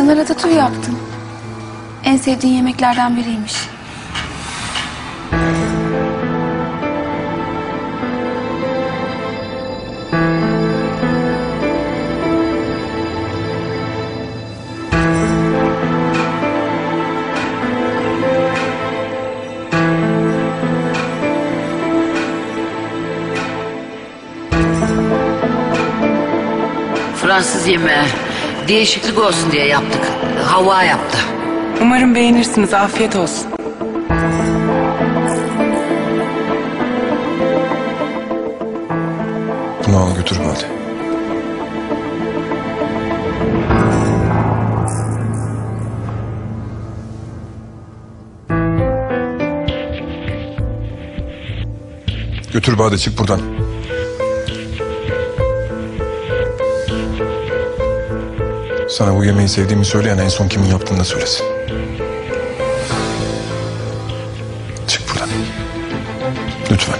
Bana ratatouille yaptın. En sevdiğin yemeklerden biriymiş. Fransız yemeği. Değişiklik olsun diye yaptık. Hava yaptı. Umarım beğenirsiniz. Afiyet olsun. Bunu al götür Bade. Götür Bade çık buradan. Sana bu yemeği sevdiğimi söyleyen en son kimin yaptığını da söylesin. Çık buradan. Lütfen.